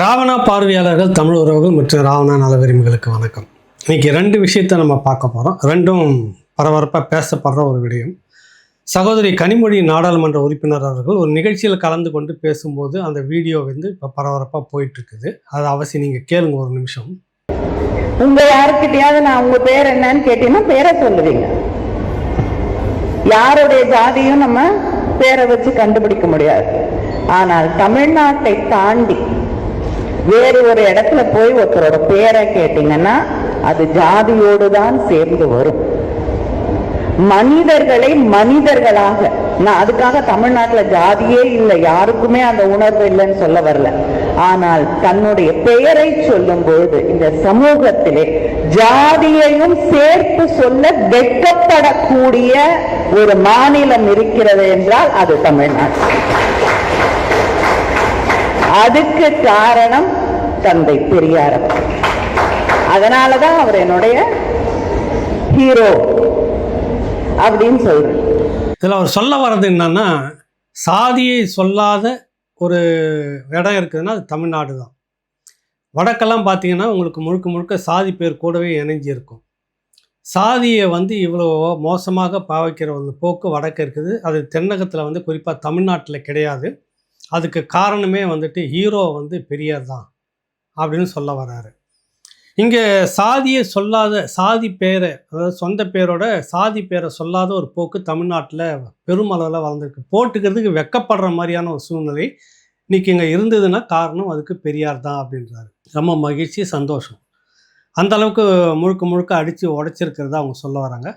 ராவணா பார்வையாளர்கள் தமிழ் உறவுகள் மற்றும் ராவணா நலவிரும்பிகளுக்கு வணக்கம். இன்னைக்கு ரெண்டு விஷயத்தை நம்ம பார்க்க போகிறோம் ரெண்டும் பரபரப்பாக பேசப்படுற ஒரு விடயம். சகோதரி கனிமொழி நாடாளுமன்ற உறுப்பினர் அவர்கள் ஒரு நிகழ்ச்சியில் கலந்து கொண்டு பேசும்போது அந்த வீடியோ வந்து இப்போ பரபரப்பாக போயிட்டுருக்குது. அதை அவசியம் நீங்கள் கேளுங்க ஒரு நிமிஷம். உங்கள் யாருக்கிட்டையாவது நான் உங்கள் பேர் என்னன்னு கேட்டீங்கன்னா பேரை சொல்லுவீங்க. யாருடைய ஜாதியும் நம்ம பேரை வச்சு கண்டுபிடிக்க முடியாது. ஆனால் தமிழ்நாட்டை தாண்டி வேறு ஒரு இடத்துல போய் ஒருத்தரோட பேரை கேட்டீங்கன்னா அது ஜாதியோடு தான் சேர்ந்து வரும். மனிதர்களை மனிதர்களாக நான் அதுக்காக தமிழ்நாட்டுல ஜாதியே இல்லை யாருக்குமே அந்த உணர்வு இல்லைன்னு சொல்ல வரல. ஆனால் தன்னுடைய பெயரை சொல்லும் பொழுது இந்த சமூகத்திலே ஜாதியையும் சேர்த்து சொல்ல வெட்கப்படக்கூடிய ஒரு மாநிலம் இருக்கிறது என்றால் அது தமிழ்நாடு. அதுக்கு காரணம் தந்தை பெரியார். அதனாலதான் அவர் என்னுடைய ஹீரோ அப்படின்னு சொல்றேன். இதில் அவர் சொல்ல வர்றது என்னன்னா சாதியை சொல்லாத ஒரு இடம் இருக்குதுன்னா அது தமிழ்நாடு தான். வடக்கெல்லாம் பார்த்தீங்கன்னா உங்களுக்கு முழுக்க முழுக்க சாதி பேர் கூடவே இணைஞ்சி இருக்கும். சாதியை வந்து இவ்வளோ மோசமாக பாவிக்கிற ஒரு போக்கு வடக்கு இருக்குது. அது தென்னகத்தில் வந்து குறிப்பாக தமிழ்நாட்டில் கிடையாது. அதுக்கு காரணமே வந்துட்டு ஹீரோ வந்து பெரியார் தான் அப்படின்னு சொல்ல வராரு. இங்கே சாதியை சொல்லாத சாதி பேரை அதாவது சொந்த பேரோட சாதி பேரை சொல்லாத ஒரு போக்கு தமிழ்நாட்டில் பெருமளவில் வளர்ந்துருக்கு. போட்டுக்கிறதுக்கு வெக்கப்படுற மாதிரியான ஒரு சூழ்நிலை இன்றைக்கி இங்கே இருந்ததுன்னா காரணம் அதுக்கு பெரியார் தான் அப்படின்றாரு. ரொம்ப மகிழ்ச்சி சந்தோஷம். அந்த அளவுக்கு முழுக்க முழுக்க அடித்து உடைச்சிருக்கிறதா அவங்க சொல்ல வராங்க.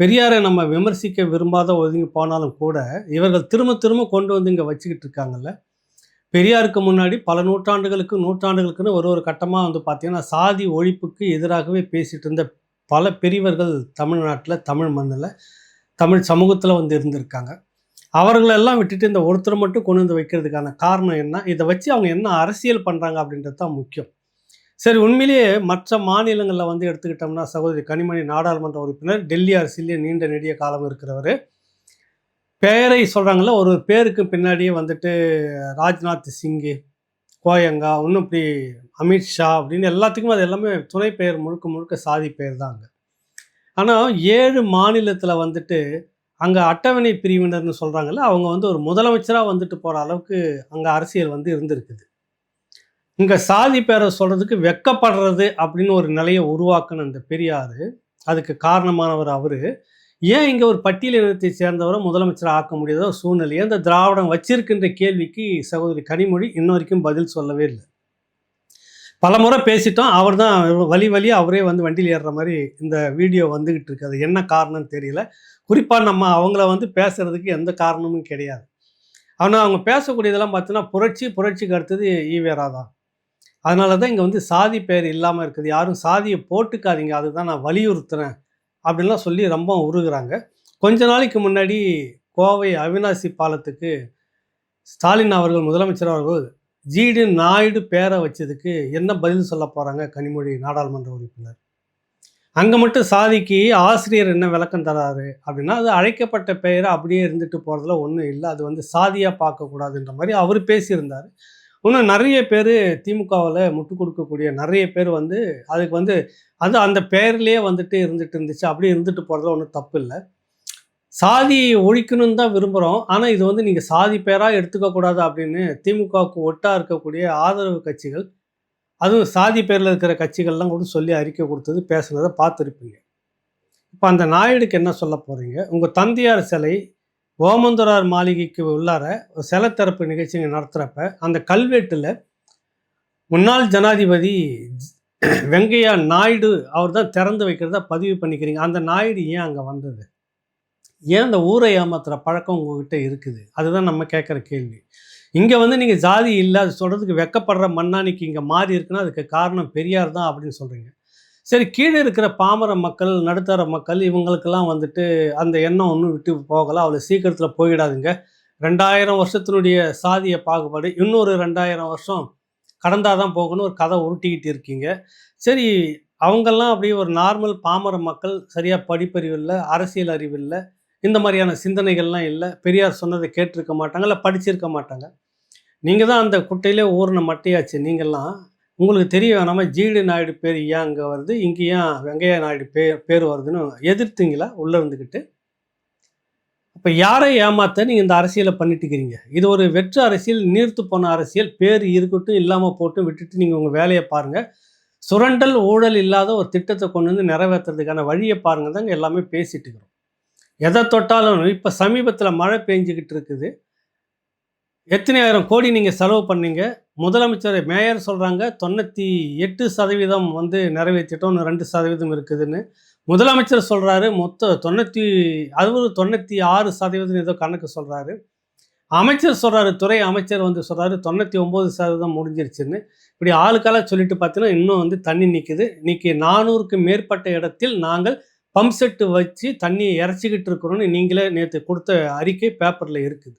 பெரியாரை நம்ம விமர்சிக்க விரும்பாத ஒதுங்கி போனாலும் கூட இவர்கள் திரும்ப திரும்ப கொண்டு வந்து இங்கே வச்சுக்கிட்டு இருக்காங்கல்ல. பெரியாருக்கு முன்னாடி பல நூற்றாண்டுகளுக்கு நூற்றாண்டுகளுக்குன்னு ஒரு ஒரு கட்டமாக வந்து பார்த்திங்கன்னா சாதி ஒழிப்புக்கு எதிராகவே பேசிகிட்டு இருந்த பல பெரியவர்கள் தமிழ்நாட்டில் தமிழ் மண்ணில் தமிழ் சமூகத்தில் வந்து இருந்திருக்காங்க. அவர்களெல்லாம் விட்டுட்டு இந்த ஒருத்தர் மட்டும் கொண்டு வந்து வைக்கிறதுக்கான காரணம் என்ன? இதை வச்சு அவங்க என்ன அரசியல் பண்ணுறாங்க அப்படின்றது தான் முக்கியம். சரி உண்மையிலேயே மற்ற மாநிலங்களில் வந்து எடுத்துக்கிட்டோம்னா சகோதரி கனிமணி நாடாளுமன்ற உறுப்பினர் டெல்லி அரசியலே நீண்ட நெடிய காலம் இருக்கிறவர். பெயரை சொல்கிறாங்கள ஒரு பேருக்கு பின்னாடியே வந்துட்டு ராஜ்நாத் சிங்கு கோயங்கா இன்னும் இப்படி அமித்ஷா அப்படின்னு எல்லாத்துக்குமே அது எல்லாமே துணை பெயர் முழுக்க முழுக்க சாதி பெயர் தாங்க ஆனால் ஏழு மாநிலத்தில் வந்துட்டு அங்கே அட்டவணை பிரிவினர்னு சொல்கிறாங்கல்ல அவங்க வந்து ஒரு முதலமைச்சராக வந்துட்டு போகிற அளவுக்கு அங்கே அரசியல் வந்து இருந்திருக்குது. இங்கே சாதி பேரை சொல்கிறதுக்கு வெக்கப்படுறது அப்படின்னு ஒரு நிலையை உருவாக்குன அந்த பெரியார் அதுக்கு காரணமானவர் அவர். ஏன் இங்கே ஒரு பட்டியல் இனத்தை சேர்ந்தவரை முதலமைச்சராக ஆக்க முடியாத ஒரு சூழ்நிலையை அந்த திராவிடம் வச்சிருக்கின்ற கேள்விக்கு சகோதரி கனிமொழி இன்ன வரைக்கும் பதில் சொல்லவே இல்லை. பல முறை பேசிட்டோம் அவர் தான் வழி வழி அவரே வந்து வண்டியில் ஏறுற மாதிரி இந்த வீடியோ வந்துக்கிட்டு இருக்கு. அது என்ன காரணம்னு தெரியல. குறிப்பாக நம்ம அவங்கள வந்து பேசுகிறதுக்கு எந்த காரணமும் கிடையாது. ஆனால் அவங்க பேசக்கூடியதெல்லாம் பார்த்தீங்கன்னா புரட்சி புரட்சிக்கு அடுத்தது ஈவேரா தான். அதனால தான் இங்கே வந்து சாதி பேர் இல்லாமல் இருக்குது. யாரும் சாதியை போட்டுக்காதீங்க. அதுதான் நான் வலியுறுத்துறேன். அப்படின்லாம் சொல்லி ரொம்ப உருகுறாங்க. கொஞ்ச நாளைக்கு முன்னாடி கோவை அவினாசி பாலத்துக்கு ஸ்டாலின் அவர்கள் முதலமைச்சர் அவர்கள் ஜிடி நாயுடு பேரை வச்சதுக்கு என்ன பதில் சொல்ல போகிறாங்க கனிமொழி நாடாளுமன்ற உறுப்பினர்? அங்கே மட்டும் சாதிக்கு ஆசிரியர் என்ன விளக்கம் தராரு அப்படின்னா அது அழைக்கப்பட்ட பெயரை அப்படியே இருந்துட்டு போகிறதுல ஒன்றும் இல்லை. அது வந்து சாதியாக பார்க்கக்கூடாதுன்ற மாதிரி அவர் பேசியிருந்தார். இன்னும் நிறைய பேர் திமுகவில் முட்டு கொடுக்கக்கூடிய நிறைய பேர் வந்து அதுக்கு வந்து அது அந்த பெயர்லேயே வந்துட்டு இருந்துட்டு இருந்துச்சு. அப்படியே இருந்துட்டு போகிறதுல ஒன்றும் தப்பு இல்லை. சாதி ஒழிக்கணும்னு தான் விரும்புகிறோம் ஆனால் இது வந்து நீங்கள் சாதி பேராக எடுத்துக்கக்கூடாது அப்படின்னு திமுகவுக்கு ஒட்டாக இருக்கக்கூடிய ஆதரவு கட்சிகள் அதுவும் சாதி பேரில் இருக்கிற கட்சிகள்லாம் கூட சொல்லி அறிக்கை கொடுத்தது பேசுனதை பார்த்துருப்பீங்க. இப்போ அந்த நாயுடுக்கு என்ன சொல்ல போகிறீங்க உங்கள் தந்தையார் சிலை ஓமந்தரார் மாளிகைக்கு உள்ளார ஒரு சிலை நிகழ்ச்சிங்க நடத்துகிறப்ப அந்த கல்வெட்டில் முன்னாள் ஜனாதிபதி வெங்கையா நாயுடு அவர் தான் திறந்து வைக்கிறதா பதிவு பண்ணிக்கிறீங்க. அந்த நாயுடு ஏன் அங்கே வந்தது? ஏன் அந்த ஊரை ஏமாத்துகிற பழக்கம் உங்ககிட்ட இருக்குது? அதுதான் நம்ம கேட்குற கேள்வி. இங்கே வந்து நீங்கள் ஜாதி இல்லை அது சொல்கிறதுக்கு வெக்கப்படுற மண்ணானிக்கு இங்கே மாறி இருக்குன்னா அதுக்கு காரணம் பெரியார் தான் அப்படின்னு சொல்கிறீங்க சரி கீழே இருக்கிற பாமர மக்கள் நடுத்தர மக்கள் இவங்களுக்கெல்லாம் வந்துட்டு அந்த எண்ணம் ஒன்றும் விட்டு போகலாம் அவ்வளோ சீக்கிரத்தில் போயிடாதுங்க. ரெண்டாயிரம் வருஷத்தினுடைய சாதிய பாகுபாடு இன்னொரு ரெண்டாயிரம் வருஷம் கடந்தால் தான் போகணும் ஒரு கதை உருட்டிக்கிட்டு இருக்கீங்க. சரி அவங்கெல்லாம் அப்படியே ஒரு நார்மல் பாமர மக்கள் சரியாக படிப்பறிவு இல்லை அரசியல் அறிவு இல்லை இந்த மாதிரியான சிந்தனைகள்லாம் இல்லை பெரியார் சொன்னதை கேட்டிருக்க மாட்டாங்க இல்லை படிச்சிருக்க மாட்டாங்க. நீங்கள் தான் அந்த குட்டையிலே ஊறின மட்டையாச்சு நீங்கள்லாம் உங்களுக்கு தெரிய வேணாமா ஜிடி நாயுடு பேர் ஏன் அங்கே வருது? இங்கே ஏன் வெங்கையா நாயுடு பேர் பேர் வருதுன்னு எதிர்த்தீங்களா? உள்ளே இருந்துக்கிட்டு அப்போ யாரை ஏமாத்த நீங்கள் இந்த அரசியலை பண்ணிட்டு இருக்கிறீங்க இது ஒரு வெற்று அரசியல் நீர்த்து போன அரசியல் பேர் இருக்கட்டும் இல்லாமல் போட்டு விட்டுட்டு நீங்கள் உங்கள் வேலையை பாருங்கள் சுரண்டல் ஊழல் இல்லாத ஒரு திட்டத்தை கொண்டு வந்து நிறைவேற்றுறதுக்கான வழியை பாருங்கள் தாங்க எல்லாமே பேசிட்டு இருக்கிறோம். எதை தொட்டாலும் இப்போ சமீபத்தில் மழை பெஞ்சிக்கிட்டு இருக்குது. எத்தனை ஆயிரம் கோடி நீங்கள் செலவு பண்ணீங்க? முதலமைச்சர் மேயர் சொல்கிறாங்க தொண்ணூற்றி எட்டு சதவீதம் வந்து நிறைவேற்றிட்டோம். ரெண்டு சதவீதம் இருக்குதுன்னு முதலமைச்சர் சொல்கிறாரு மொத்த தொண்ணூற்றி அறுபது தொண்ணூற்றி ஆறு சதவீதம் ஏதோ கணக்கு சொல்கிறாரு அமைச்சர் சொல்கிறாரு துறை அமைச்சர் வந்து சொல்கிறாரு தொண்ணூற்றி ஒம்பது சதவீதம் முடிஞ்சிருச்சுன்னு. இப்படி ஆளுக்கால சொல்லிட்டு பார்த்தீங்கன்னா இன்னும் வந்து தண்ணி நிற்குது இன்னைக்கு நானூறுக்கு மேற்பட்ட இடத்தில் நாங்கள் பம்ப் செட்டு வச்சு தண்ணியை இறச்சிக்கிட்டு இருக்கிறோன்னு நீங்களே நேற்று கொடுத்த அறிக்கை பேப்பரில் இருக்குது.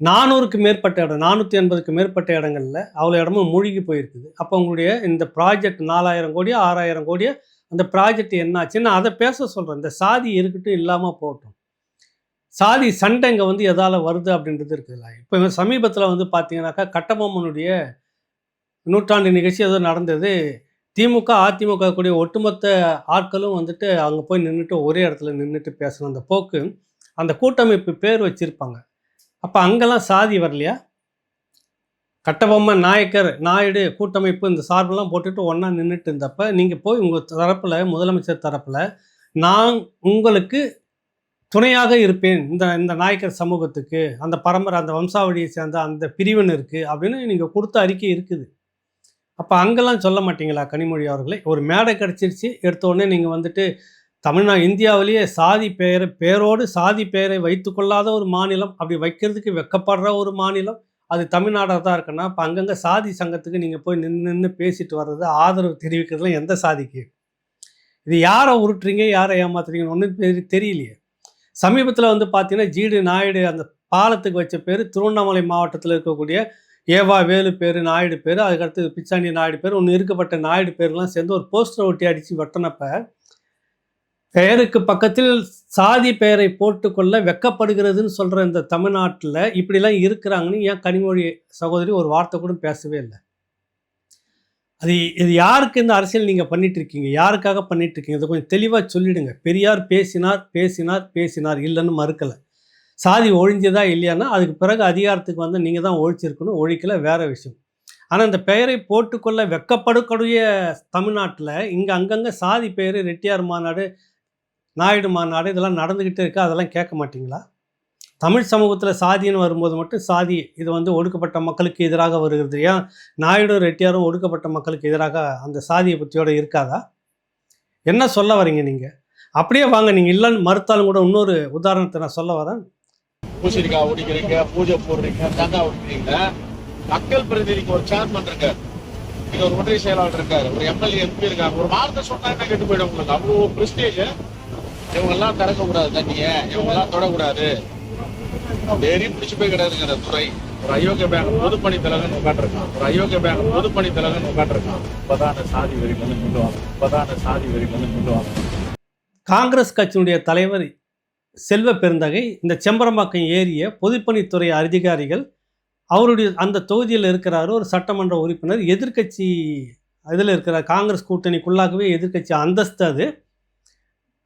நானூறுக்கு மேற்பட்ட இடம் நானூற்றி எண்பதுக்கு மேற்பட்ட இடங்களில் அவ்வளோ இடமும் மூழ்கி போயிருக்குது. அப்போ உங்களுடைய இந்த ப்ராஜெக்ட் நாலாயிரம் கோடியோ ஆறாயிரம் கோடியோ அந்த ப்ராஜெக்ட் என்னாச்சுன்னு அதை பேச சொல்கிறேன் இந்த சாதி இருக்கட்டும் இல்லாமல் போகட்டும். சாதி சண்டை இங்கே வந்து எதால் வருது அப்படின்றது இருக்குதுல்ல இப்போ சமீபத்தில் வந்து பார்த்தீங்கன்னாக்கா கட்டபொம்மனுடைய நூற்றாண்டு நிகழ்ச்சி ஏதோ நடந்தது. திமுக அதிமுக கூடிய ஒட்டுமொத்த ஆட்களும் வந்துட்டு அங்கே போய் நின்றுட்டு ஒரே இடத்துல நின்றுட்டு பேசணும் அந்த போக்கு அந்த கூட்டமைப்பு பேர் வச்சுருப்பாங்க. அப்போ அங்கெல்லாம் சாதி வரலையா? கட்டபொம்மன் நாயக்கர் நாயுடு கூட்டமைப்பு இந்த சார்பெல்லாம் போட்டுட்டு ஒன்றா நின்றுட்டு இருந்தப்ப நீங்கள் போய் உங்கள் தரப்பில் முதலமைச்சர் தரப்பில் நான் உங்களுக்கு துணையாக இருப்பேன். இந்த இந்த நாயக்கர் சமூகத்துக்கு அந்த பரம்பரை அந்த வம்சாவளியை சேர்ந்த அந்த பிரிவினருக்கு அப்படின்னு நீங்கள் கொடுத்த அறிக்கை இருக்குது. அப்போ அங்கெல்லாம் சொல்ல மாட்டீங்களா கனிமொழி அவர்களே? ஒரு மேடை கிடச்சிருச்சு எடுத்த உடனே நீங்கள் வந்துட்டு தமிழ்நா இந்தியாவிலேயே சாதி பெயரை பேரோடு சாதி பெயரை வைத்துக்கொள்ளாத ஒரு மாநிலம் அப்படி வைக்கிறதுக்கு வெக்கப்படுற ஒரு மாநிலம் அது தமிழ்நாடாக தான் இருக்குன்னா இப்போ அங்கங்கே சாதி சங்கத்துக்கு நீங்கள் போய் நின்று நின்று பேசிட்டு வர்றது ஆதரவு தெரிவிக்கிறதுலாம் எந்த சாதிக்கு? இது யாரை உருட்டுறீங்க யாரை ஏமாத்துறீங்கன்னு ஒன்றும் தெரியலையே. சமீபத்தில் வந்து பார்த்தீங்கன்னா ஜீடு நாயுடு அந்த பாலத்துக்கு வச்ச பேர் திருவண்ணாமலை மாவட்டத்தில் இருக்கக்கூடிய ஏவா வேலு பேர் நாயுடு பேர் அதுக்கடுத்து பிச்சாண்டி நாயுடு பேர் ஒன்று இருக்கப்பட்ட நாயுடு பேர்லாம் சேர்ந்து ஒரு போஸ்டர் ஒட்டி அடித்து வெட்டினப்போ பெயருக்கு பக்கத்தில் சாதி பெயரை போட்டுக்கொள்ள வெக்கப்படுகிறதுன்னு சொல்கிற இந்த தமிழ்நாட்டில் இப்படிலாம் இருக்கிறாங்கன்னு ஏன் கனிமொழி சகோதரி ஒரு வார்த்தை கூட பேசவே இல்லை? அது இது யாருக்கு இந்த அரசியல் நீங்கள் பண்ணிட்டு இருக்கீங்க? யாருக்காக பண்ணிட்டு இருக்கீங்க? இதை கொஞ்சம் தெளிவாக சொல்லிடுங்க. பெரியார் பேசினார் பேசினார் பேசினார் இல்லைன்னு மறுக்கலை. சாதி ஒழிஞ்சதா இல்லையானா அதுக்கு பிறகு அதிகாரத்துக்கு வந்து நீங்கள் தான் ஒழிச்சிருக்கணும் ஒழிக்கலை வேற விஷயம். ஆனால் இந்த பெயரை போட்டுக்கொள்ள வெக்கப்படக்கூடிய தமிழ்நாட்டில் இங்கே அங்கங்கே சாதி பெயர் ரெட்டியார் மாநாடு நாயுடு மாநாடு இதெல்லாம் நடந்துக்கிட்டே இருக்கா? அதெல்லாம் கேட்க மாட்டிங்களா? தமிழ் சமூகத்தில் சாதின்னு வரும்போது மட்டும் சாதி இது வந்து ஒடுக்கப்பட்ட மக்களுக்கு எதிராக வருகிறது. ஏன் நாயுடும் ரெட்டியாரும் ஒடுக்கப்பட்ட மக்களுக்கு எதிராக அந்த சாதியை பற்றியோட இருக்காதா? என்ன சொல்ல வரீங்க நீங்கள் அப்படியே வாங்க நீங்கள் இல்லைன்னு மறுத்தாலும் கூட இன்னொரு உதாரணத்தை நான் சொல்ல வரேன். பூசணிக்காய் உடிக்கிறீங்க பூஜை போடுறீங்க தேங்காய் உடிக்கிறீங்க மக்கள் பிரதிநிதிக்கு ஒரு சேர்மன் இருக்காரு. இங்க ஒரு ஒன்றிய செயலாளர் இருக்காரு. ஒரு எம்எல்ஏ எம்பி இருக்காரு ஒரு வார்த்தை சொன்னா என்ன கெட்டு போயிடும் உங்களுக்கு? அவ்வளவு பிரஸ்டேஜ் இவங்க எல்லாம் திறக்க கூடாது தண்ணிய. இவங்க எல்லாம் தொடக்கூடாது. டெய்லி பிடிச்சு போய் கிடையாதுங்கிற துறை. ஒரு அயோக்கிய பேங்க் பொதுப்பணி தலைவன் உட்காந்துருக்கான். ஒரு அயோக்கிய பேங்க் பொதுப்பணி தலைவன் உட்காந்துருக்கான். இப்பதான சாதி வரி வந்து கொண்டுவாங்க இப்பதான சாதி வரி வந்து கொண்டுவாங்க காங்கிரஸ் கட்சியினுடைய தலைவர் செல்வ பெருந்தகை இந்த செம்பரம்பாக்கம் ஏரிய பொதுப்பணித்துறை அதிகாரிகள் அவருடைய அந்த தொகுதியில் இருக்கிறாரு. ஒரு சட்டமன்ற உறுப்பினர். எதிர்க்கட்சி இதில் இருக்கிற காங்கிரஸ் கூட்டணிக்குள்ளாகவே எதிர்க்கட்சி அந்தஸ்து அது.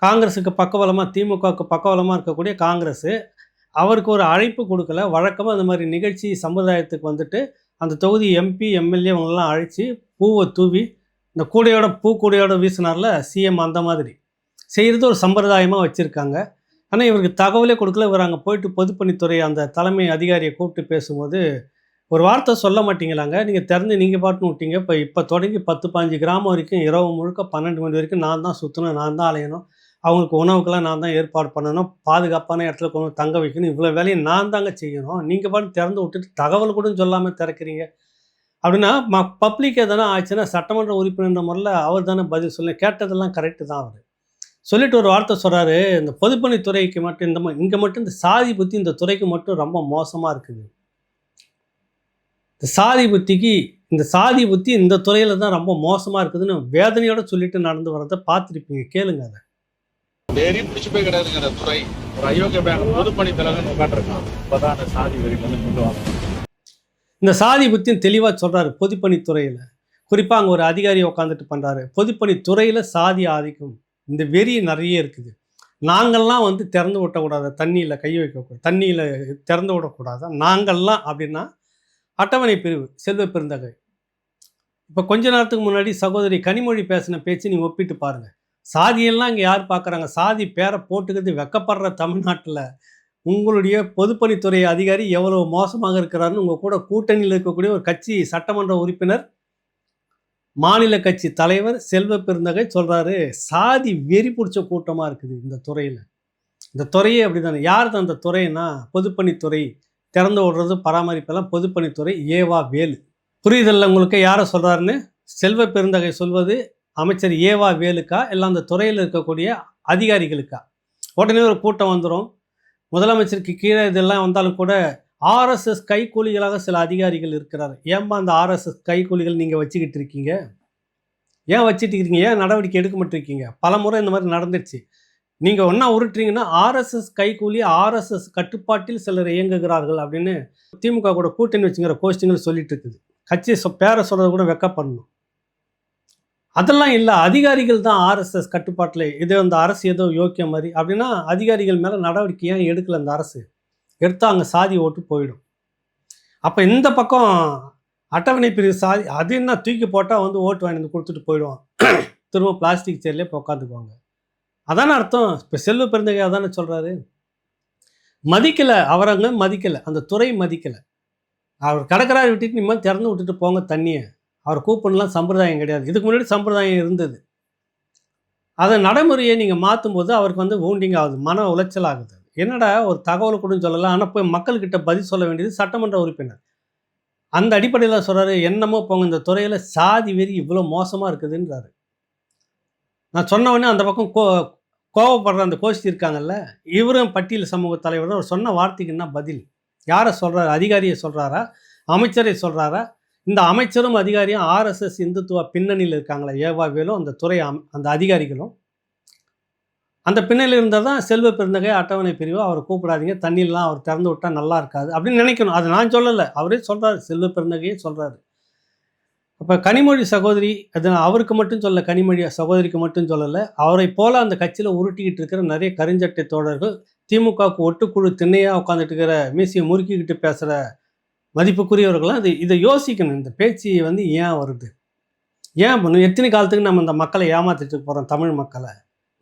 காங்கிரஸுக்கு பக்கவலமாக திமுகவுக்கு பக்கவலமாக இருக்கக்கூடிய காங்கிரஸ் அவருக்கு ஒரு அழைப்பு கொடுக்கல. வழக்கமாக அந்த மாதிரி நிகழ்ச்சி சம்பிரதாயத்துக்கு வந்துட்டு அந்த தொகுதி எம்பி எம்எல்ஏ அவங்களெலாம் அழைச்சி பூவை தூவி இந்த கூடையோட பூ கூடையோட வீசினார்ல சிஎம் அந்த மாதிரி. செய்கிறது ஒரு சம்பிரதாயமாக வச்சுருக்காங்க. ஆனால் இவருக்கு தகவலே கொடுக்கல. இவர் அங்கே போயிட்டு பொதுப்பணித்துறை அந்த தலைமை அதிகாரியை கூப்பிட்டு பேசும்போது ஒரு வார்த்தை சொல்ல மாட்டீங்களாங்க. நீங்கள் திறந்து நீங்கள் பாட்டுன்னு விட்டீங்க. இப்போ இப்போ தொடங்கி பத்து பாஞ்சு கிராமம் வரைக்கும் இரவு முழுக்க பன்னெண்டு மணி வரைக்கும் நான் தான் சுற்றணும் நான் தான் அலையணும். அவங்களுக்கு உணவுக்கெல்லாம் நான் தான் ஏற்பாடு பண்ணணும். பாதுகாப்பான இடத்துல கொண்டு தங்க வைக்கணும். இவ்வளோ வேலையை நான் தாங்க செய்யணும். நீங்கள் பாட்டு திறந்து விட்டுட்டு தகவல் கூட சொல்லாமல் திறக்கிறீங்க. அப்படின்னா ம பப்ளிக் எதனா ஆச்சுன்னா சட்டமன்ற உறுப்பினர் முறையில் அவர் தானே பதில் சொல்ல கேட்டதெல்லாம் கரெக்டு தான் அவர். சொல்லிட்டு ஒரு வார்த்தை சொல்கிறாரு இந்த பொதுப்பணித்துறைக்கு மட்டும் இந்த இங்கே மட்டும் இந்த சாதி புத்தி இந்த துறைக்கு மட்டும் ரொம்ப மோசமாக இருக்குது. இந்த சாதி புத்திக்கு இந்த சாதி புத்தி இந்த துறையில் தான் ரொம்ப மோசமாக இருக்குதுன்னு வேதனையோடு சொல்லிட்டு நடந்து வரதை பார்த்துருப்பீங்க. கேளுங்க அதை. டெய்லி பிடிச்சு போய் கிடையாதுங்க அந்த துறை. ஒரு அயோக்கிய பேங்க் பொதுப்பணி தலைவன் உட்காந்துருக்கான் இப்பதான சாதி வெறி வந்து கொண்டுவாங்க இந்த சாதி பற்றியும் தெளிவாக சொல்கிறாரு பொதுப்பணித்துறையில் குறிப்பாக அங்கே ஒரு அதிகாரி உட்காந்துட்டு பண்ணுறாரு பொதுப்பணித்துறையில் சாதி ஆதிக்கம். இந்த வெறி நிறைய இருக்குது. நாங்கள்லாம் வந்து திறந்து விட்டக்கூடாது. தண்ணியில் கை வைக்கக்கூடாது தண்ணியில் திறந்து விடக்கூடாது. நாங்கள்லாம் அப்படின்னா அட்டவணை பிரிவு செல்வ பெருந்தகை. இப்போ கொஞ்ச நேரத்துக்கு முன்னாடி சகோதரி கனிமொழி பேசின பேச்சு நீங்கள் ஒப்பிட்டு பாருங்கள் சாதியெல்லாம் இங்கே யார் பார்க்குறாங்க சாதி பேரை போட்டுக்கிறது வெக்கப்படுற தமிழ்நாட்டில் உங்களுடைய பொதுப்பணித்துறை அதிகாரி எவ்வளோ மோசமாக இருக்கிறாருன்னு உங்கள் கூட கூட்டணியில் இருக்கக்கூடிய ஒரு கட்சி சட்டமன்ற உறுப்பினர் மாநில கட்சி தலைவர் செல்வ பெருந்தகை சொல்கிறாரு சாதி வெறி பிடிச்ச கூட்டமாக இருக்குது இந்த துறையில். இந்த துறையே அப்படி தானே யார் தான் அந்த துறைன்னா? பொதுப்பணித்துறை திறந்து விடுறது பராமரிப்பெல்லாம் பொதுப்பணித்துறை ஏவா வேலு. புரியுதல்ல உங்களுக்கு? யாரை சொல்கிறாருன்னு செல்வ பெருந்தகை சொல்வது அமைச்சர் ஏவா வேலுக்கா இல்லை அந்த துறையில் இருக்கக்கூடிய அதிகாரிகளுக்கா? உடனே ஒரு கூட்டம் வந்துடும் முதலமைச்சருக்கு கீழே இதெல்லாம் வந்தாலும் கூட ஆர்எஸ்எஸ் கைக்கூலிகளாக சில அதிகாரிகள் இருக்கிறார். ஏம்மா அந்த ஆர்எஸ்எஸ் கைக்கூலிகள் நீங்கள் வச்சுக்கிட்டு இருக்கீங்க? ஏன் வச்சுட்டு இருக்கீங்க? ஏன் நடவடிக்கை எடுக்க மாட்டிருக்கீங்க பல முறை இந்த மாதிரி நடந்துருச்சு. நீங்கள் ஒன்றா உருட்டுறீங்கன்னா ஆர்எஸ்எஸ் கைக்கூலி ஆர்எஸ்எஸ் கட்டுப்பாட்டில் சிலர் இயங்குகிறார்கள் அப்படின்னு திமுக கூட கூட்டணி வச்சுங்கிற கோஷ்டிங்கள் சொல்லிட்டு இருக்குது. கட்சி சொ பேரை சொல்கிறது கூட வெக்கப்படணும் அதெல்லாம் இல்லை. அதிகாரிகள் தான் ஆர்எஸ்எஸ் கட்டுப்பாட்டில் இது அந்த அரசு ஏதோ யோக்கியம் மாதிரி. அப்படின்னா அதிகாரிகள் மேலே நடவடிக்கை ஏன் எடுக்கலை அந்த அரசு? எடுத்தால் அங்கே சாதி ஓட்டு போயிடும். அப்போ இந்த பக்கம் அட்டவணை பிரிவு சாதி அது என்ன தூக்கி போட்டால் வந்து ஓட்டு வாங்கி வந்து கொடுத்துட்டு போயிடுவான் திரும்ப பிளாஸ்டிக் சேர்லேயே உட்காந்துக்குவாங்க அதானே அர்த்தம். இப்போ செல்வ பெருந்தகை அதானே சொல்கிறாரு மதிக்கலை. அவரங்க மதிக்கலை. அந்த துறை மதிக்கலை. அவர் கடற்கரை விட்டுட்டு நிம்மதி திறந்து விட்டுட்டு போங்க தண்ணியை. அவர் கூப்பிடலாம் சம்பிரதாயம் கிடையாது. இதுக்கு முன்னாடி சம்பிரதாயம் இருந்தது. அதை நடைமுறையை நீங்கள் மாற்றும் போது அவருக்கு வந்து wounding ஆகுது மன உளைச்சல் ஆகுது. என்னடா ஒரு தகவல் கூட சொல்லலாம் ஆனால் போய் மக்கள்கிட்ட பதில் சொல்ல வேண்டியது சட்டமன்ற உறுப்பினர். அந்த அடிப்படையில் சொல்கிறாரு என்னமோ போங்க இந்த துறையில் சாதி வெறி இவ்வளோ மோசமாக இருக்குதுன்றாரு. நான் சொன்ன உடனே அந்த பக்கம் கோ கோவப்படுற அந்த கோஷ்டி இருக்காங்கல்ல இவரும் பட்டியல் சமூக தலைவர் அவர் சொன்ன வார்த்தைக்கு என்ன பதில்? யாரை சொல்கிறாரு அதிகாரியை சொல்கிறாரா அமைச்சரை சொல்கிறாரா இந்த அமைச்சரும் அதிகாரியும் ஆர்எஸ்எஸ் இந்துத்துவ பின்னணியில் இருக்காங்களா ஏவாவேலும் அந்த துறை அம்- அந்த அதிகாரிகளும். அந்த பின்னணியில் இருந்தால் தான் செல்வ பெருந்தகை அட்டவணை பிரிவு அவரை கூப்பிடாதீங்க தண்ணியெல்லாம் அவர் திறந்து விட்டால் நல்லா இருக்காது அப்படின்னு நினைக்கணும். அது நான் சொல்லலை அவரே சொல்கிறாரு செல்வ பெருந்தகையே சொல்கிறாரு அப்போ கனிமொழி சகோதரி அது அவருக்கு மட்டும் சொல்ல கனிமொழி சகோதரிக்கு மட்டும் சொல்லலை அவரை போல் அந்த கட்சியில் உருட்டிக்கிட்டு இருக்கிற நிறைய கருஞ்சட்டை தோழர்கள் திமுகவுக்கு ஒட்டுக்குழு திண்ணையாக உட்காந்துட்டு இருக்கிற மீசியை முறுக்கிக்கிட்டு பேசுகிற மதிப்புக்குரியவர்களாக இது இதை யோசிக்கணும். இந்த பேச்சு வந்து ஏன் வருது? ஏன் பண்ணும் எத்தனை காலத்துக்கு நம்ம இந்த மக்களை ஏமாத்திட்டு போகிறோம் தமிழ் மக்களை?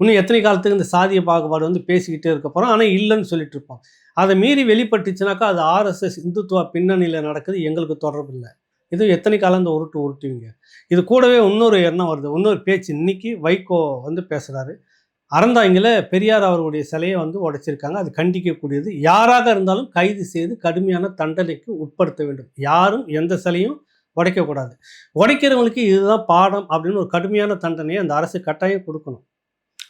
இன்னும் எத்தனை காலத்துக்கு இந்த சாதிய பாகுபாடு வந்து பேசிக்கிட்டே இருக்க போகிறோம் ஆனால் இல்லைன்னு சொல்லிட்டு இருப்போம். அதை மீறி வெளிப்பட்டுச்சுனாக்கா அது ஆர்எஸ்எஸ் இந்துத்துவ பின்னணியில் நடக்குது எங்களுக்கு தொடர்பு இல்லை. இது எத்தனை காலம் இந்த உருட்டு உருட்டுவீங்க? இது கூடவே இன்னொரு எண்ணம் வருது இன்னொரு பேச்சு. இன்னைக்கு வைகோ வந்து பேசுகிறாரு அறந்தாங்கில் பெரியார் அவர்களுடைய சிலையை வந்து உடைச்சிருக்காங்க. அது கண்டிக்கக்கூடியது. யாராக இருந்தாலும் கைது செய்து கடுமையான தண்டனைக்கு உட்படுத்த வேண்டும். யாரும் எந்த சிலையும் உடைக்கக்கூடாது. உடைக்கிறவங்களுக்கு இதுதான் பாடம் அப்படின்னு ஒரு கடுமையான தண்டனையை அந்த அரசு கட்டாயம் கொடுக்கணும்.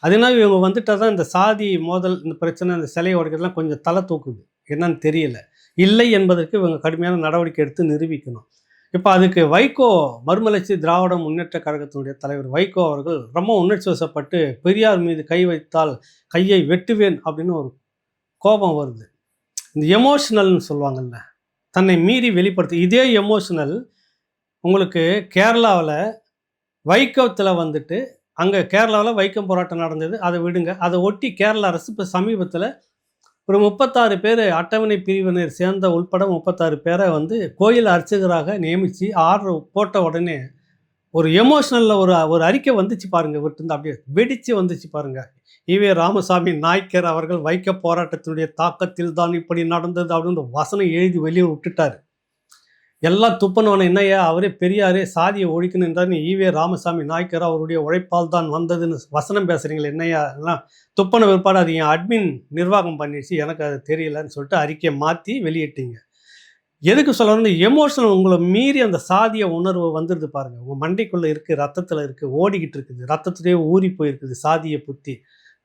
அதனால இவங்க வந்துட்டால் தான் இந்த சாதி மோதல் இந்த பிரச்சனை இந்த சிலையை உடைக்கிறதுலாம் கொஞ்சம் தலை தூக்குது. என்னன்னு தெரியல. இல்லை என்பதற்கு இவங்க கடுமையான நடவடிக்கை எடுத்து நிரூபிக்கணும். இப்போ அதுக்கு வைகோ மறுமலர்ச்சி திராவிட முன்னேற்ற கழகத்தினுடைய தலைவர் வைகோ அவர்கள் ரொம்ப உணர்ச்சி வசப்பட்டு பெரியார் மீது கை வைத்தால் கையை வெட்டுவேன் அப்படின்னு ஒரு கோபம் வருது. இந்த எமோஷனல்னு சொல்லுவாங்கல்ல தன்னை மீறி வெளிப்படுத்து இதே எமோஷனல் உங்களுக்கு கேரளாவில் வைக்கத்தில் வந்துட்டு அங்கே கேரளாவில் வைக்கம் போராட்டம் நடந்தது அதை விடுங்க அதை ஒட்டி கேரள அரசு இப்போ சமீபத்தில் ஒரு முப்பத்தாறு பேர் அட்டவணை பிரிவினர் சேர்ந்த உள்பட முப்பத்தாறு பேரை வந்து கோயில் அர்ச்சகராக நியமித்து ஆர்டர் போட்ட உடனே ஒரு எமோஷனலில் ஒரு ஒரு அறிக்கை வந்துச்சு பாருங்க இவர்கிட்ட அப்படியே வெடித்து வந்துச்சு பாருங்கள் ஈவே ராமசாமி நாய்க்கர் அவர்கள் வைக்க போராட்டத்தினுடைய தாக்கத்தில் தான் இப்படி நடந்தது அப்படின்னு வசனம் எழுதி வெளியே விட்டுட்டார். எல்லாம் துப்பனவன என்னையா? அவரே பெரியாரே சாதியை ஒழிக்கணுன்றார் நீ ஈவே ராமசாமி நாய்க்கர் அவருடைய உழைப்பால் தான் வந்ததுன்னு வசனம் பேசுகிறீங்களே என்னையா? எல்லாம் துப்பன விற்பாடு அது என் அட்மின் நிர்வாகம் பண்ணிடுச்சு எனக்கு அது தெரியலன்னு சொல்லிட்டு அறிக்கையை மாற்றி வெளியிட்டீங்க. எதுக்கு சொல்லணும்னு எமோஷனல் உங்களை மீறி அந்த சாதிய உணர்வு வந்துடுது பாருங்கள் உங்கள் மண்டைக்குள்ளே இருக்குது ரத்தத்தில் இருக்குது ஓடிக்கிட்டு இருக்குது. ரத்தத்துலேயே ஊறி போயிருக்குது சாதியை புத்தி.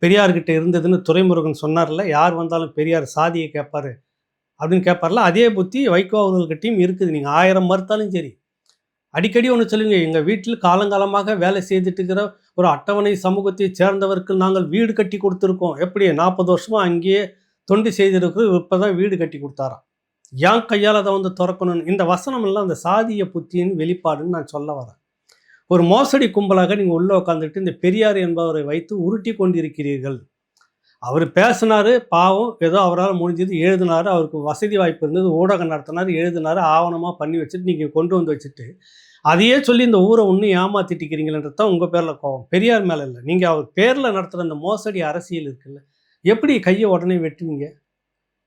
பெரியார்கிட்ட இருந்ததுன்னு துறைமுருகன் சொன்னார்ல யார் வந்தாலும் பெரியார் சாதியை கேட்பாரு. அப்படின்னு கேட்பார்ல அதே புத்தி வைகோ அவர்கள்கிட்டையும் இருக்குது. நீங்கள் ஆயிரம் மறுத்தாலும் சரி. அடிக்கடி ஒன்று சொல்லுங்க எங்கள் வீட்டில் காலங்காலமாக வேலை செய்துட்டு இருக்கிற ஒரு அட்டவணை சமூகத்தை சேர்ந்தவருக்கு நாங்கள் வீடு கட்டி கொடுத்துருக்கோம். எப்படி? நாற்பது வருஷமாக அங்கேயே தொண்டு செய்திருக்கிறோம் இப்போ தான் வீடு கட்டி கொடுத்தாராம். ஏன் கையால் அதை வந்து திறக்கணும்னு இந்த வசனம் எல்லாம் அந்த சாதிய புத்தியின் வெளிப்பாடுன்னு நான் சொல்ல வரேன். ஒரு மோசடி கும்பலாக நீங்கள் உள்ளே உட்காந்துட்டு இந்த பெரியார் என்பவரை வைத்து உருட்டி கொண்டிருக்கிறீர்கள். அவர் பேசினாரு பாவம் ஏதோ அவரால் முடிஞ்சது எழுதினாரு அவருக்கு வசதி வாய்ப்பு இருந்தது ஊடகம் நடத்தினார் எழுதினாரு ஆவணமாக பண்ணி வச்சுட்டு நீங்கள் கொண்டு வந்து வச்சுட்டு அதையே சொல்லி இந்த ஊரை ஒன்றும் ஏமாத்திட்டிருக்கிறீங்களன்றது தான் உங்கள் பேரில் கோவம் பெரியார் மேலே இல்லை. நீங்கள் அவர் பேரில் நடத்துகிற அந்த மோசடி அரசியல் இருக்குல்ல எப்படி கையை உடனே வெட்டுவீங்க?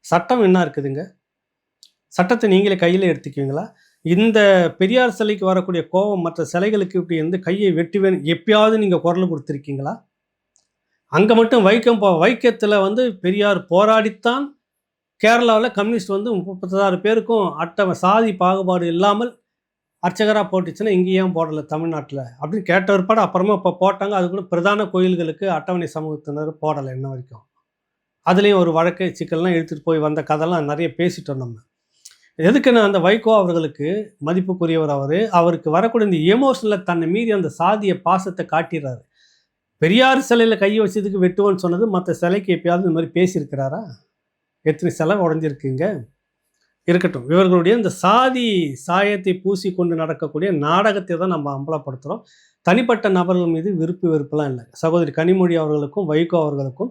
சட்டம் என்ன இருக்குதுங்க? சட்டத்தை நீங்களே கையில் எடுத்துக்குவீங்களா? இந்த பெரியார் சிலைக்கு வரக்கூடிய கோபம் மற்ற சிலைகளுக்கு இப்படி இருந்து கையை வெட்டுவேன் எப்பயாவது நீங்கள் குரல் கொடுத்துருக்கீங்களா? அங்கே மட்டும் வைக்கம் போ வைக்கத்தில் வந்து பெரியார் போராடித்தான். கேரளாவில் கம்யூனிஸ்ட் வந்து முப்பத்தாறு பேருக்கும் அட்டை சாதி பாகுபாடு இல்லாமல் அர்ச்சகராக போட்டுச்சுன்னா இங்கேயும் போடலை தமிழ்நாட்டில்? அப்படின்னு கேட்ட பிற்பாடு அப்புறமா இப்போ போட்டாங்க. அது கூட பிரதான கோயில்களுக்கு அட்டவணை சமூகத்தினர் போடலை இன்ன வரைக்கும். அதுலேயும் ஒரு வழக்கு சிக்கல்லாம் இழுத்துட்டு போய் வந்த கதைலாம் நிறைய பேசிட்டோம் நம்ம. எதுக்குன்னு அந்த வைகோ அவர்களுக்கு மதிப்புக்குரியவர் அவர். அவருக்கு வரக்கூடிய இந்த எமோஷனில் தன்னை மீறி அந்த சாதிய பாசத்தை காட்டிடுறாரு பெரியார் சிலையில் கையை வச்சதுக்கு வெட்டுவோன்னு சொன்னது மற்ற சிலைக்கு எப்பயாவது இந்த மாதிரி பேசியிருக்கிறாரா? எத்தனை சிலை உடஞ்சிருக்குங்க? இருக்கட்டும். இவர்களுடைய இந்த சாதி சாயத்தை பூசி கொண்டு நடக்கக்கூடிய நாடகத்தை தான் நம்ம அம்பலப்படுத்துகிறோம் தனிப்பட்ட நபர்கள் மீது விருப்பு வெறுப்புலாம் இல்லை. சகோதரி கனிமொழி அவர்களுக்கும் வைகோ அவர்களுக்கும்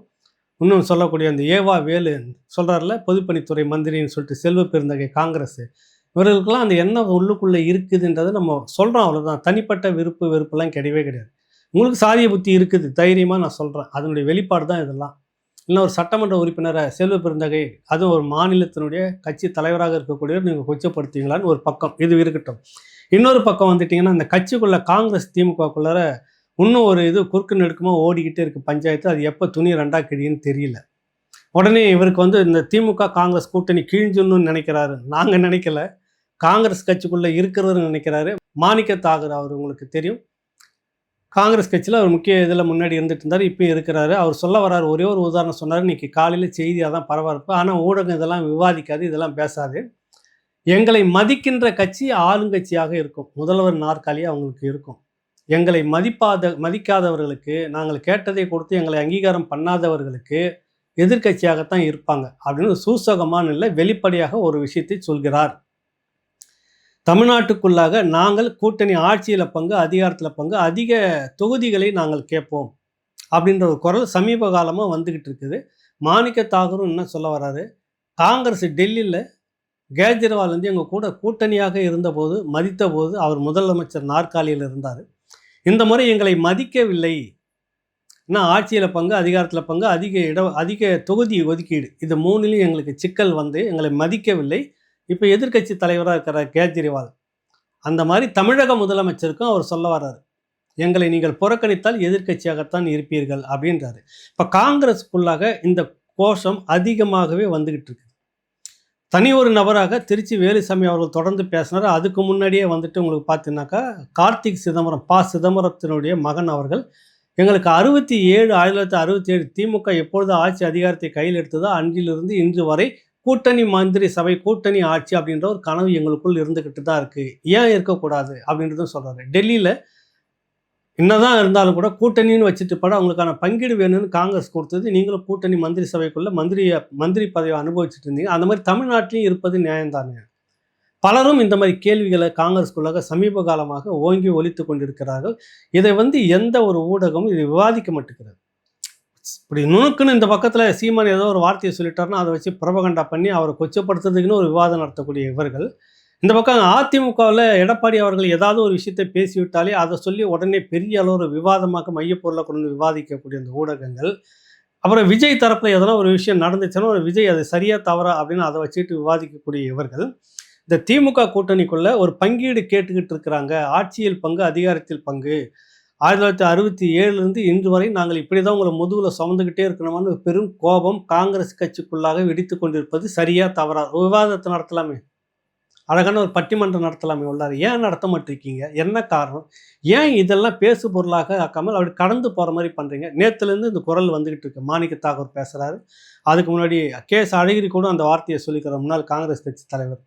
இன்னும் சொல்லக்கூடிய அந்த ஏவா வேலு சொல்கிறார்ல பொதுப்பணித்துறை மந்திரின்னு சொல்லிட்டு செல்வ பெருந்தகை காங்கிரஸ். இவர்களுக்கெல்லாம் அந்த என்ன உள்ளுக்குள்ளே இருக்குதுன்றதை நம்ம சொல்கிறோம் அவ்வளோதான் தனிப்பட்ட விருப்பு வெறுப்புலாம் கிடையவே கிடையாது. உங்களுக்கு சாதிய புத்தி இருக்குது தைரியமாக நான் சொல்கிறேன் அதனுடைய வெளிப்பாடு தான் இதெல்லாம். இல்லை ஒரு சட்டமன்ற உறுப்பினரை செல்வ பெருந்தகை அதுவும் ஒரு மாநிலத்தினுடைய கட்சி தலைவராக இருக்கக்கூடியவர் நீங்கள் கொச்சப்படுத்துவீங்களான்னு ஒரு பக்கம் இது இருக்கட்டும். இன்னொரு பக்கம் வந்துட்டிங்கன்னா இந்த கட்சிக்குள்ளே காங்கிரஸ் திமுகக்குள்ளார இன்னும் ஒரு இது குறுக்கு நெடுக்கமாக ஓடிக்கிட்டே இருக்குது பஞ்சாயத்து. அது எப்போ துணி ரெண்டா கிழின்னு தெரியல. உடனே இவருக்கு வந்து இந்த திமுக காங்கிரஸ் கூட்டணி கிழிஞ்சுன்னு நினைக்கிறாரு. நாங்கள் நினைக்கல. காங்கிரஸ் கட்சிக்குள்ளே இருக்கிறவர் நினைக்கிறாரு. மாணிக்க தாகர் அவர் உங்களுக்கு தெரியும். காங்கிரஸ் கட்சியில் அவர் முக்கிய இதில் முன்னாடி இருந்துட்டு இருந்தார் இப்போ இருக்கிறாரு. அவர் சொல்ல வர்றாரு ஒரே ஒரு உதாரணம் சொன்னார் இன்னைக்கு காலையில் செய்தியாக தான் பரபரப்பு. ஆனால் ஊடகம் இதெல்லாம் விவாதிக்காது இதெல்லாம் பேசாது. எங்களை மதிக்கின்ற கட்சி ஆளுங்கட்சியாக இருக்கும். முதல்வர் நாற்காலி அவங்களுக்கு இருக்கும். எங்களை மதிப்பாத மதிக்காதவர்களுக்கு நாங்கள் கேட்டதை கொடுத்து எங்களை அங்கீகாரம் பண்ணாதவர்களுக்கு எதிர்கட்சியாகத்தான் இருப்பாங்க. அப்படின்னு சூசகமான இல்லை வெளிப்படையாக ஒரு விஷயத்தை சொல்கிறார். தமிழ்நாட்டுக்குள்ளாக நாங்கள் கூட்டணி ஆட்சியில் பங்கு அதிகாரத்தில் பங்கு அதிக தொகுதிகளை நாங்கள் கேட்போம் அப்படின்ற ஒரு குரல் சமீப காலமாக வந்துக்கிட்டு இருக்குது. மாணிக்க தாகூரும் என்ன சொல்ல வராது காங்கிரஸ் டெல்லியில் கேஜ்ரிவால் வந்து எங்கள் கூட கூட்டணியாக இருந்தபோது மதித்த போது அவர் முதலமைச்சர் நாற்காலியில் இருந்தார். இந்த முறை எங்களை மதிக்கவில்லை. இன்னும் ஆட்சியில் பங்கு அதிகாரத்தில் பங்கு அதிக இட அதிக தொகுதி ஒதுக்கீடு. இது மூணுலேயும் எங்களுக்கு சிக்கல் வந்து எங்களை மதிக்கவில்லை. இப்போ எதிர்க்கட்சி தலைவராக இருக்கிற கேஜ்ரிவால் அந்த மாதிரி தமிழக முதலமைச்சருக்கும் அவர் சொல்ல வர்றாரு. எங்களை நீங்கள் புறக்கணித்தால் எதிர்க்கட்சியாகத்தான் இருப்பீர்கள் அப்படின்றாரு. இப்போ காங்கிரஸுக்குள்ளாக இந்த கோஷம் அதிகமாகவே வந்துகிட்டு இருக்கு. தனி ஒரு நபராக திருச்சி வேலுசாமி அவர்கள் தொடர்ந்து பேசினார். அதுக்கு முன்னாடியே வந்துட்டு உங்களுக்கு பார்த்தீங்கன்னாக்கா கார்த்திக் சிதம்பரம் பா. சிதம்பரத்தினுடைய மகன் அவர்கள் எங்களுக்கு அறுபத்தி ஏழு ஆயிரத்தி தொள்ளாயிரத்தி அறுபத்தி ஏழு திமுக எப்பொழுது ஆட்சி அதிகாரத்தை கையில் எடுத்ததோ அன்றிலிருந்து இன்று வரை கூட்டணி மந்திரி சபை கூட்டணி ஆட்சி அப்படின்ற ஒரு கனவு எங்களுக்குள் இருந்துக்கிட்டு தான் இருக்குது ஏன் இருக்கக்கூடாது அப்படின்றதும் சொல்கிறாரு டெல்லியில் என்னதான் இருந்தாலும் கூட கூட்டணின்னு வச்சுட்டு படம் அவங்களுக்கான பங்கீடு வேணும்னு காங்கிரஸ் கொடுத்தது நீங்களும் கூட்டணி மந்திரி சபைக்குள்ளே மந்திரியை மந்திரி பதவியை அனுபவிச்சுட்டு இருந்தீங்க. அந்த மாதிரி தமிழ்நாட்டிலையும் இருப்பது நியாயம்தானே? பலரும் இந்த மாதிரி கேள்விகளை காங்கிரஸ்குள்ளாக சமீப காலமாக ஓங்கி ஒலித்து கொண்டிருக்கிறார்கள். இதை வந்து எந்த ஒரு ஊடகமும் இதை விவாதிக்க மாட்டேங்கிறது. இப்படி நுணுக்குன்னு இந்த பக்கத்தில் சீமான் ஏதோ ஒரு வார்த்தையை சொல்லிட்டாருன்னா அதை வச்சு பிரபகண்டா பண்ணி அவரை கொச்சப்படுத்துறதுக்குன்னு ஒரு விவாதம் நடத்தக்கூடிய இவர்கள். இந்த பக்கம் அதிமுகவில் எடப்பாடி அவர்கள் ஏதாவது ஒரு விஷயத்தை பேசிவிட்டாலே அதை சொல்லி உடனே பெரிய அளவு ஒரு விவாதமாக மையப்பொருளை கொண்டு வந்து விவாதிக்கக்கூடிய இந்த ஊடகங்கள். அப்புறம் விஜய் தரப்பில் எதனா ஒரு விஷயம் நடந்துச்சுன்னா ஒரு விஜய் அது சரியாக தவறா அப்படின்னு அதை வச்சுட்டு விவாதிக்கக்கூடிய இவர்கள். இந்த திமுக கூட்டணிக்குள்ள ஒரு பங்கீடு கேட்டுக்கிட்டு இருக்கிறாங்க. ஆட்சியில் பங்கு அதிகாரத்தில் பங்கு. ஆயிரத்தி தொள்ளாயிரத்தி அறுபத்தி ஏழுலேருந்து இன்று வரை நாங்கள் இப்படி தான் உங்களை முதுகில் சுமந்துக்கிட்டே இருக்கணுமான்னு பெரும் கோபம் காங்கிரஸ் கட்சிக்குள்ளாக வெடித்து கொண்டிருப்பது சரியாக தவறா? விவாதத்தை நடத்தலாமே. அழகான ஒரு பட்டிமன்றம் நடத்தலாமே உள்ளார். ஏன் நடத்த மாட்டிருக்கீங்க? என்ன காரணம்? ஏன் இதெல்லாம் பேசு பொருளாக ஆக்காமல் அப்படி கடந்து போகிற மாதிரி பண்ணுறீங்க நேற்றுலேருந்து இந்த குரல் வந்துக்கிட்டு இருக்கு. மாணிக்க தாகூர் பேசுகிறாரு அதுக்கு முன்னாடி கேஸ் அழகிரி கூட அந்த வார்த்தையை சொல்லிக்கிற முன்னாள் காங்கிரஸ் கட்சி தலைவர்.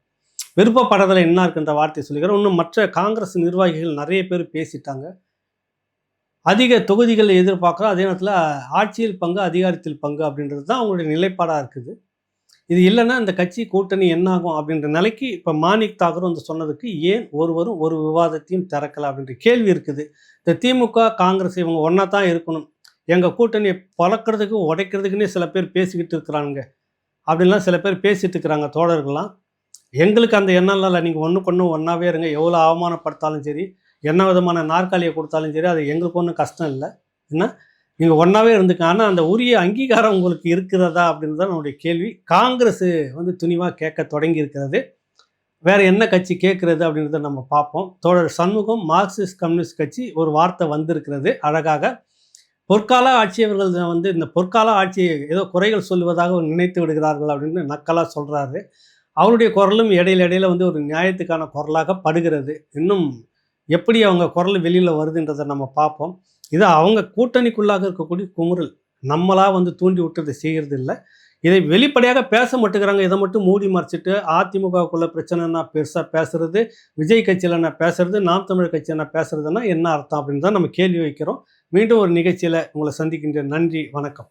விருப்பப்படத்தில் என்ன இருக்குன்ற வார்த்தையை சொல்லிக்கிறோம் இன்னும் மற்ற காங்கிரஸ் நிர்வாகிகள் நிறைய பேர் பேசிட்டாங்க. அதிக தொகுதிகளை எதிர்பார்க்குறோம் அதே நேரத்தில் ஆட்சியில் பங்கு அதிகாரத்தில் பங்கு அப்படின்றது தான் அவங்களுடைய நிலைப்பாடாக இருக்குது. இது இல்லைன்னா இந்த கட்சி கூட்டணி என்னாகும் அப்படின்ற நிலைக்கு இப்போ மாணிக் தாகூர் வந்து சொன்னதுக்கு ஏன் ஒருவரும் ஒரு விவாதத்தையும் திறக்கல அப்படின்ற கேள்வி இருக்குது. இந்த திமுக காங்கிரஸ் இவங்க ஒன்றா தான் இருக்கணும். எங்கள் கூட்டணியை பழக்கிறதுக்கு உடைக்கிறதுக்குன்னே சில பேர் பேசிக்கிட்டு இருக்கிறாங்க அப்படின்லாம் சில பேர் பேசிட்டு இருக்கிறாங்க தோழர்கள்லாம். எங்களுக்கு அந்த எண்ணம்லாம் இல்லை நீங்கள் ஒன்றுக்கு ஒன்று ஒன்றாவே இருங்க. எவ்வளோ அவமானப்படுத்தாலும் சரி என்ன விதமான நாற்காலியை கொடுத்தாலும் சரி அது எங்களுக்கு ஒன்றும் கஷ்டம் இல்லை. என்ன? நீங்கள் ஒன்றாவே இருந்துக்க ஆனால் அந்த உரிய அங்கீகாரம் உங்களுக்கு இருக்கிறதா அப்படின்றது தான் நம்முடைய கேள்வி. காங்கிரஸ் வந்து துணிவாக கேட்க தொடங்கி இருக்கிறது. வேறு என்ன கட்சி கேட்குறது அப்படின்றத நம்ம பார்ப்போம். தோழர் சண்முகம் மார்க்சிஸ்ட் கம்யூனிஸ்ட் கட்சி ஒரு வார்த்தை வந்திருக்கிறது. அழகாக பொற்கால ஆட்சியவர்கள் வந்து இந்த பொற்கால ஆட்சியை ஏதோ குறைகள் சொல்வதாக நினைத்து விடுகிறார்கள் அப்படின்னு நக்கலாக சொல்கிறாரு அவருடைய குரலும் இடையில இடையில வந்து ஒரு நியாயத்துக்கான குரலாக படுகிறது. இன்னும் எப்படி அவங்க குரல் வெளியில் வருதுன்றதை நம்ம பார்ப்போம். இது அவங்க கூட்டணிக்குள்ளாக இருக்கக்கூடிய குமுறல். நம்மளாக வந்து தூண்டி விட்டு இதை செய்கிறது இல்லை. இதை வெளிப்படையாக பேச மாட்டேங்கிறாங்க. இதை மட்டும் மூடி மறைச்சிட்டு அதிமுகவுக்குள்ள பிரச்சனைனா பெருசாக பேசுறது விஜய் கட்சியில் என்ன பேசுறது நாம் தமிழர் கட்சி என்ன பேசுறதுன்னா என்ன அர்த்தம் அப்படின்னு தான் நம்ம கேள்வி வைக்கிறோம். மீண்டும் ஒரு நிகழ்ச்சியில் உங்களை சந்திக்கின்ற நன்றி வணக்கம்.